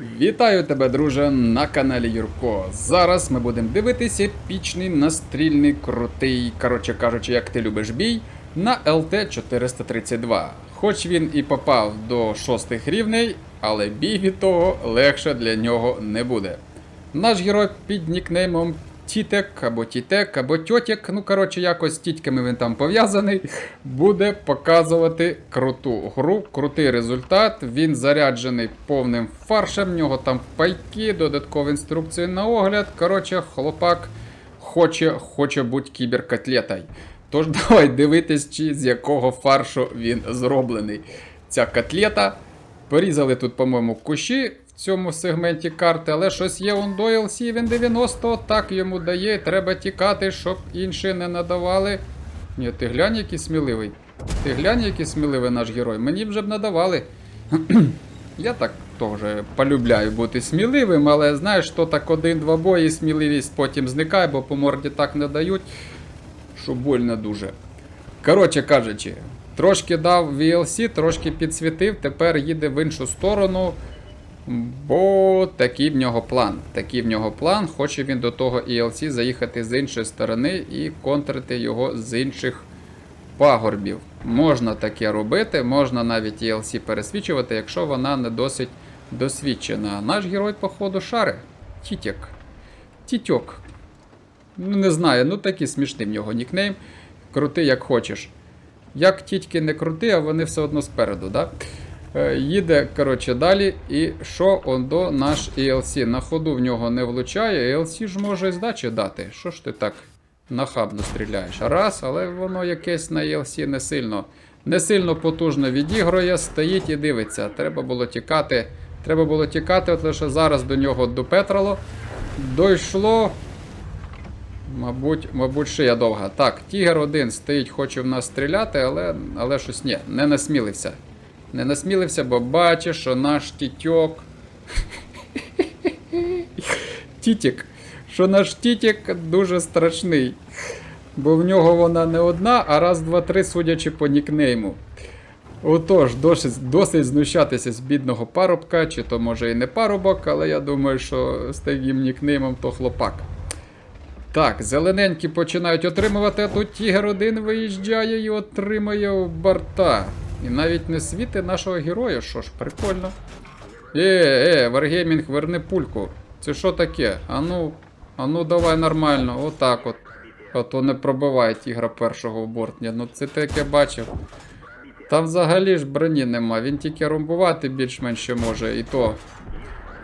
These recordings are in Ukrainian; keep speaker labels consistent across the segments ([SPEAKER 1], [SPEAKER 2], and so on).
[SPEAKER 1] Вітаю тебе, друже, на каналі Юрко. Зараз ми будемо дивитися епічний настрільний крутий, коротше кажучи, як ти любиш бій, на ЛТ-432. Хоч він і попав до шостих рівней, але бій від того легше для нього не буде. Наш герой під нікнеймом Тітек або Тітек, або Тьотєк, ну коротше, якось з тітьками він там пов'язаний, буде показувати круту гру, крутий результат. Він заряджений повним фаршем, в нього там пайки, додаткові інструкції на огляд. Коротше, хлопак хоче, хоче бути кіберкотлетою. Тож давай дивитись, чи з якого фаршу він зроблений. Ця котлета. Порізали тут, по-моєму, кущі цьому сегменті карти, але щось є он до LC, він 90, так йому дає, треба тікати, щоб інші не надавали. Ні, ти глянь, який сміливий. Ти глянь, який сміливий наш герой. Мені вже б надавали. Я так теж полюбляю бути сміливим, але знаєш, то так один-два бої, сміливість потім зникає, бо по морді так не дають, що больно дуже. Коротше кажучи, трошки дав VLC, трошки підсвітив, тепер їде в іншу сторону. Бо такий в нього план. Такий в нього план. Хоче він до того ELC заїхати з іншої сторони і контрити його з інших пагорбів. Можна таке робити, можна навіть ELC пересвічувати, якщо вона не досить досвідчена. Наш герой, походу, шари. Тітєк. Тітьок. Ну, не знаю, ну такий смішний в нього нікнейм. Крути як хочеш. Як тітьки не крути, а вони все одно спереду, да? Е, Їде, коротше, далі. І що ондо наш ELC? На ходу в нього не влучає. ELC ж може здачі дати. Що ж ти так нахабно стріляєш? Раз, але воно якесь на ELC не сильно. Не сильно потужно відігрує, стоїть і дивиться. Треба було тікати. Треба було тікати, от лише зараз до нього допетрало. Дойшло. Мабуть, мабуть, шия довга. Так, Тігр один стоїть, хоче в нас стріляти, але, але щось ні, не насмілився. Не насмілився, бо бачиш, що наш тітьок. Тітік. Що наш тітік дуже страшний. Бо в нього вона не одна, а раз, два, три, судячи по нікнейму. Отож, досить, досить знущатися з бідного парубка, чи то може і не парубок, але я думаю, що з таким нікнеймом то хлопак. Так, зелененькі починають отримувати, а тут Тігр один виїжджає і отримує в борта. І навіть не світи нашого героя, що ж, прикольно. Е, е, Wargaming, верни пульку. Це що таке? Ану, ану давай нормально, отак от. А то не пробиває тігра першого в борт. Ну це таке бачив. Там взагалі ж броні нема, він тільки румбувати більш-менш може, і то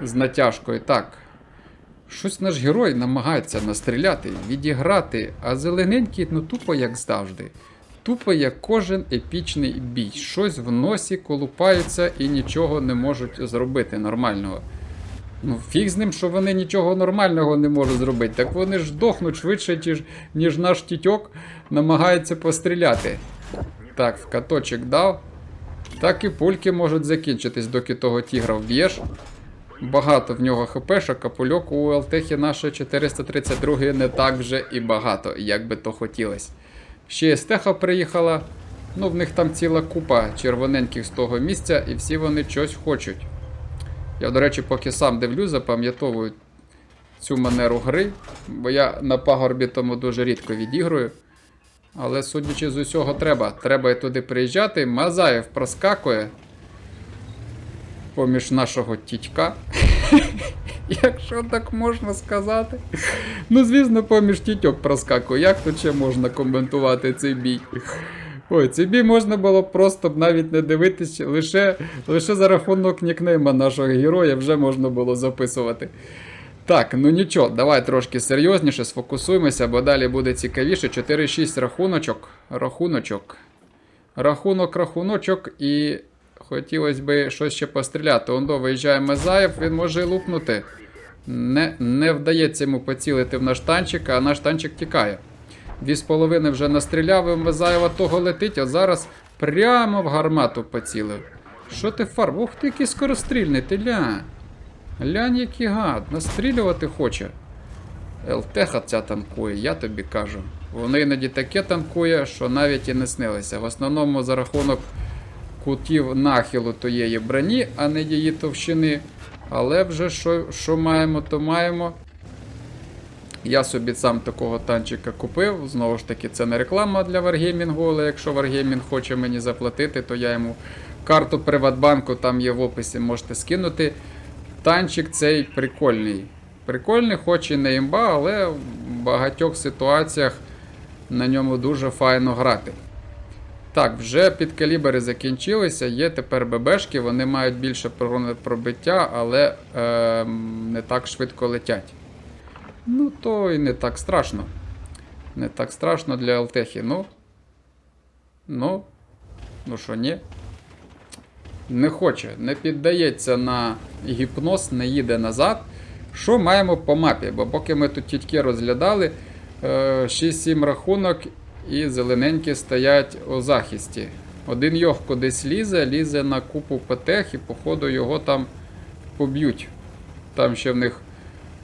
[SPEAKER 1] з натяжкою. Так. Щось наш герой намагається настріляти, відіграти, а зелененький, ну тупо як завжди. Тупо як кожен епічний бій. Щось в носі колупаються і нічого не можуть зробити нормального. Ну, фіг з ним, що вони нічого нормального не можуть зробити. Так вони ж дохнуть швидше, ніж, ніж наш тітьок намагається постріляти. Так, в каточок дав. Так і пульки можуть закінчитись, доки того тігра вб'єш. Багато в нього хпшок, а пульок у ЛТХі нашої 432 не так вже і багато, як би то хотілося. Ще Естеха приїхала. Ну, в них там ціла купа червоненьких з того місця, і всі вони щось хочуть. Я, до речі, поки сам дивлюсь, запам'ятовую цю манеру гри, бо я на пагорбі тому дуже рідко відіграю. Але судячи з усього, треба. Треба і туди приїжджати. Мазаєв проскакує поміж нашого тітька. Якщо так можна сказати. Ну, звісно, поміж тітьок проскакує. Як тут ще можна коментувати цей бій? Ой, цей бій можна було просто б навіть не дивитися, лише, лише за рахунок нікнейма нашого героя вже можна було записувати. Так, ну нічого, давай трошки серйозніше сфокусуємося, бо далі буде цікавіше. 4-6 рахуночок. Рахуночок. Рахунок, рахуночок і хотілося б щось ще постріляти. Ондо виїжджає Мазаєв, він може лупнути. Не, не вдається йому поцілити в наш танчик, а наш танчик тікає. Дві з половини вже настріляв, і Мазаєва того летить, а зараз прямо в гармату поцілив. Що ти фарб? Ух ти, який скорострільний, ти ля. Глянь, який гад, настрілювати хоче. ЛТХ ця танкує, я тобі кажу. Вони іноді таке танкує, що навіть і не снилися. В основному за рахунок кутів нахилу тієї броні, а не її товщини. Але вже що, що маємо, то маємо. Я собі сам такого танчика купив. Знову ж таки, це не реклама для Wargaming, але якщо Wargaming хоче мені заплатити, то я йому карту Приватбанку, там є в описі, можете скинути. Танчик цей прикольний. Прикольний, хоч і не імба, але в багатьох ситуаціях на ньому дуже файно грати. Так, вже підкалібри закінчилися, є тепер ББшки, вони мають більше пробиття, але е, не так швидко летять. Ну, то і не так страшно. Не так страшно для ЛТХи. Ну. Ну. Ну що, ні? Не хоче, не піддається на гіпноз, не їде назад. Що маємо по мапі? Бо поки ми тут тітки розглядали, е, 6-7 рахунок і зелененькі стоять у захисті. Один йог кудись лізе, лізе на купу ПТХ і, походу, його там поб'ють. Там ще в них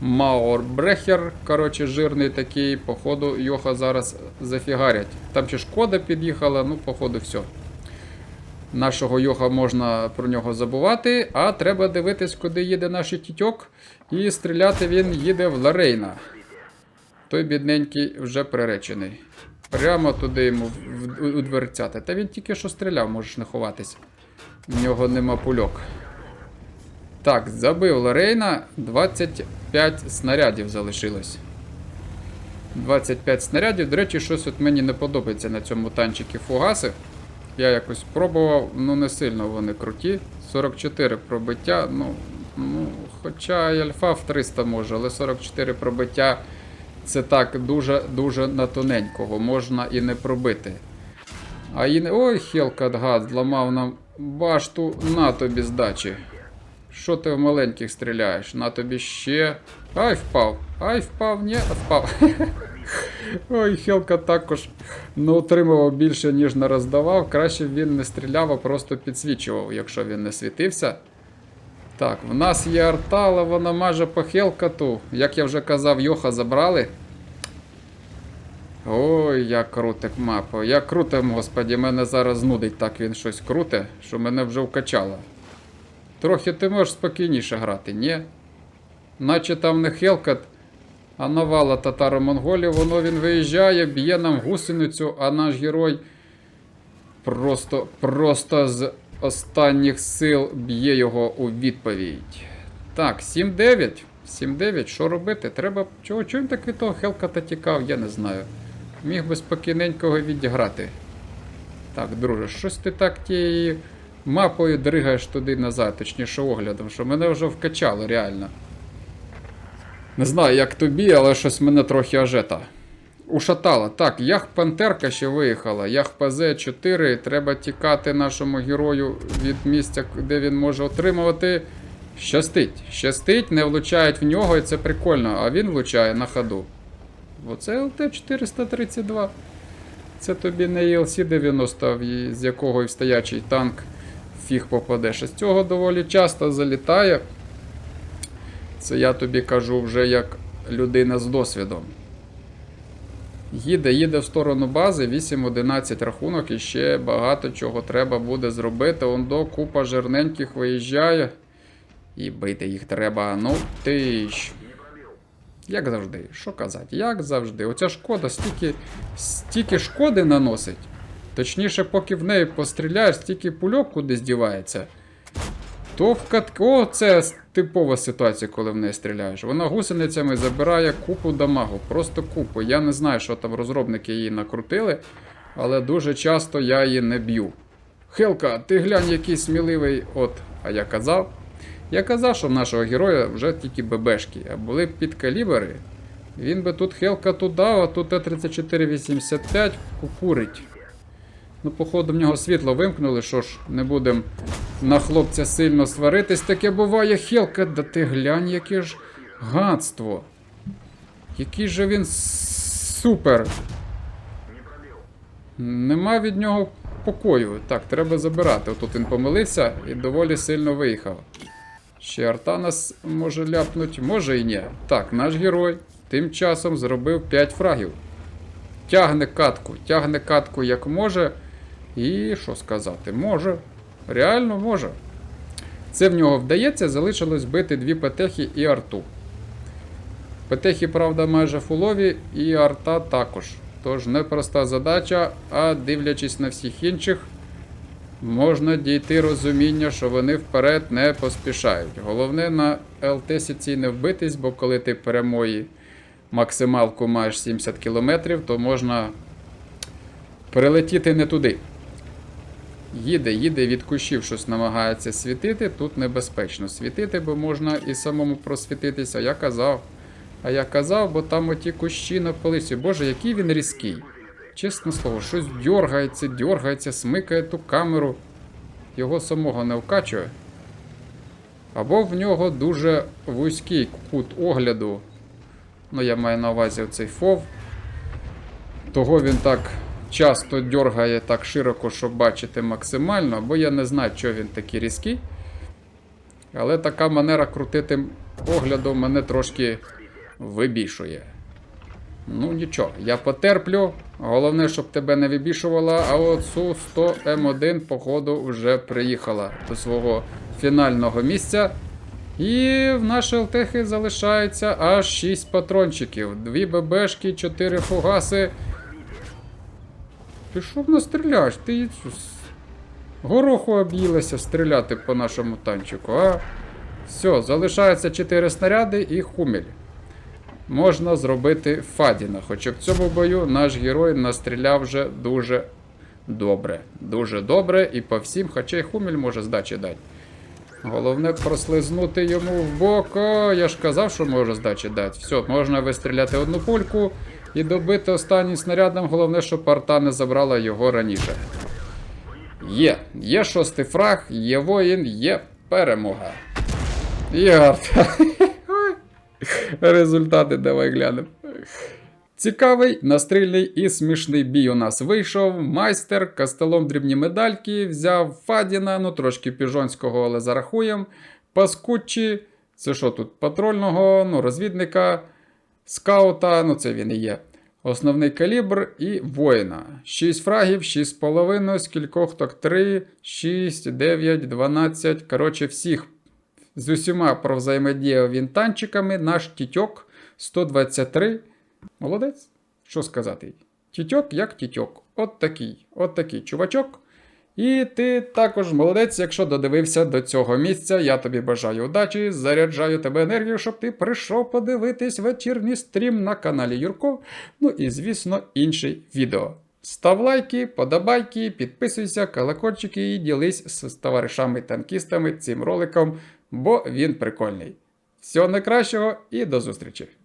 [SPEAKER 1] Маурбрехер, коротше, жирний такий, походу, йоха зараз зафігарять. Там ще шкода під'їхала, ну, походу, все. Нашого йоха можна про нього забувати, а треба дивитись, куди їде наш тітьок. І стріляти він їде в Ларейна. Той бідненький вже приречений. Прямо туди йому у дверцята. Та він тільки що стріляв, можеш не ховатись. В нього нема пульок. Так, забив Лорейна, 25 снарядів залишилось. 25 снарядів. До речі, щось от мені не подобається на цьому танчикі фугаси. Я якось пробував, ну не сильно вони круті. 44 пробиття, ну, ну хоча і альфа в 300 може, але 44 пробиття це так дуже-дуже на тоненького, можна і не пробити. А і не. Ой, Хелкат гад, зламав нам башту на тобі здачі. Що ти в маленьких стріляєш? На тобі ще. Ай, впав. Ай, впав, ні, впав. Ой, Хелка також не отримував більше, ніж не роздавав. Краще б він не стріляв, а просто підсвічував, якщо він не світився. Так, в нас є арта, але вона майже по Хелкату. Як я вже казав, Йоха забрали. Ой, як крутик мапа. Як крутим, господі, мене зараз нудить так він щось круте, що мене вже вкачало. Трохи ти можеш спокійніше грати, ні? Наче там не Хелкат, а навала татаро-монголів, воно він виїжджає, б'є нам гусеницю, а наш герой просто, просто з останніх сил б'є його у відповідь. Так, 7-9. 7-9, що робити? Треба. Чого, чого він так від того Хелката тікав, я не знаю. Міг би спокійненького відіграти. Так, друже, щось ти так тією мапою дригаєш туди назад, точніше оглядом, що мене вже вкачало реально. Не знаю, як тобі, але щось мене трохи ажета. Ушатала. Так, Ях Пантерка ще виїхала. Ях ПЗ-4. Треба тікати нашому герою від місця, де він може отримувати. Щастить. Щастить, не влучають в нього, і це прикольно, а він влучає на ходу. Оце ЛТ-432. Це тобі не ELC-90, з якого і в стоячий танк фіг попадеш. З цього доволі часто залітає. Це я тобі кажу вже як людина з досвідом. Їде, їде в сторону бази, 8-11 рахунок і ще багато чого треба буде зробити. Ондо купа жирненьких виїжджає. І бити їх треба. Ну ти ж. Як завжди, що казати, як завжди. Оця шкода стільки, стільки шкоди наносить. Точніше, поки в неї постріляєш, стільки пульок кудись дівається. То в катку. О, це типова ситуація, коли в неї стріляєш. Вона гусеницями забирає купу дамагу, просто купу. Я не знаю, що там розробники її накрутили, але дуже часто я її не б'ю. Хелка, ти глянь, який сміливий. От, а я казав. Я казав, що в нашого героя вже тільки ББшки, а були б підкалібри. Він би тут Хелка тут дав, а тут Т-3485 кукурить. Ну, походу, в нього світло вимкнули, що ж, не будемо на хлопця сильно сваритись. Таке буває Хелка, да ти глянь, яке ж гадство. Який же він супер. Нема від нього покою. Так, треба забирати. Отут він помилився і доволі сильно виїхав. Ще арта нас може ляпнуть, може і ні. Так, наш герой тим часом зробив 5 фрагів. Тягне катку, тягне катку як може. І що сказати? Може. Реально може. Це в нього вдається, залишилось бити дві петехи і арту. Петехи, правда, майже фулові, і арта також. Тож непроста задача, а дивлячись на всіх інших, можна дійти розуміння, що вони вперед не поспішають. Головне на ЛТ сіці не вбитись, бо коли ти прямої максималку маєш 70 км, то можна перелетіти не туди. Їде, їде від кущів, щось намагається світити. Тут небезпечно світити, бо можна і самому просвітитися. Я казав. А я казав, бо там оті кущі на полисі. Боже, який він різкий. Чесне слово, щось дьоргається, дьоргається, смикає ту камеру. Його самого не вкачує. Або в нього дуже вузький кут огляду. Ну, я маю на увазі оцей фов. Того він так часто дьоргає так широко, щоб бачити максимально, бо я не знаю, чого він такий різкий. Але така манера крутити оглядом мене трошки вибішує. Ну нічого, я потерплю. Головне, щоб тебе не вибішувала. А от су 100 М1, походу, вже приїхала до свого фінального місця. І в наші ЛТХи залишається аж 6 патрончиків. Дві ББшки, 4 фугаси. Ти що в нас стріляєш? Ти Ісус. гороху об'їлася стріляти по нашому танчику, а? Все, залишається 4 снаряди і хумель. Можна зробити Фадіна. Хоча в цьому бою наш герой настріляв вже дуже добре. Дуже добре і по всім, хоча й хумель може здачі дати. Головне прослизнути йому в бок. О, я ж казав, що може здачі дати. Все, можна вистріляти одну пульку і добити останнім снарядом. Головне, щоб арта не забрала його раніше. Є, є шостий фраг, є воїн, є перемога. Є арта. Результати давай глянемо. Цікавий, настрільний і смішний бій у нас вийшов. Майстер кастелом дрібні медальки, взяв Фадіна, ну трошки піжонського, але зарахуємо. Паскуччі, це що тут? Патрульного, ну, розвідника, скаута, ну це він і є. Основний калібр і воїна. 6 фрагів, 6,5, скількох так 3, 6, 9, 12. Коротше, всіх з усіма провзаємодіяв він танчиками. Наш тітьок 123. Молодець. Що сказати? Тітьок як тітьок. От такий, от такий чувачок. І ти також молодець, якщо додивився до цього місця. Я тобі бажаю удачі, заряджаю тебе енергію, щоб ти прийшов подивитись вечірній стрім на каналі Юрко. Ну і, звісно, інший відео. Став лайки, подобайки, підписуйся, колокольчики і ділись з товаришами-танкістами цим роликом, бо він прикольний. Всього найкращого і до зустрічі!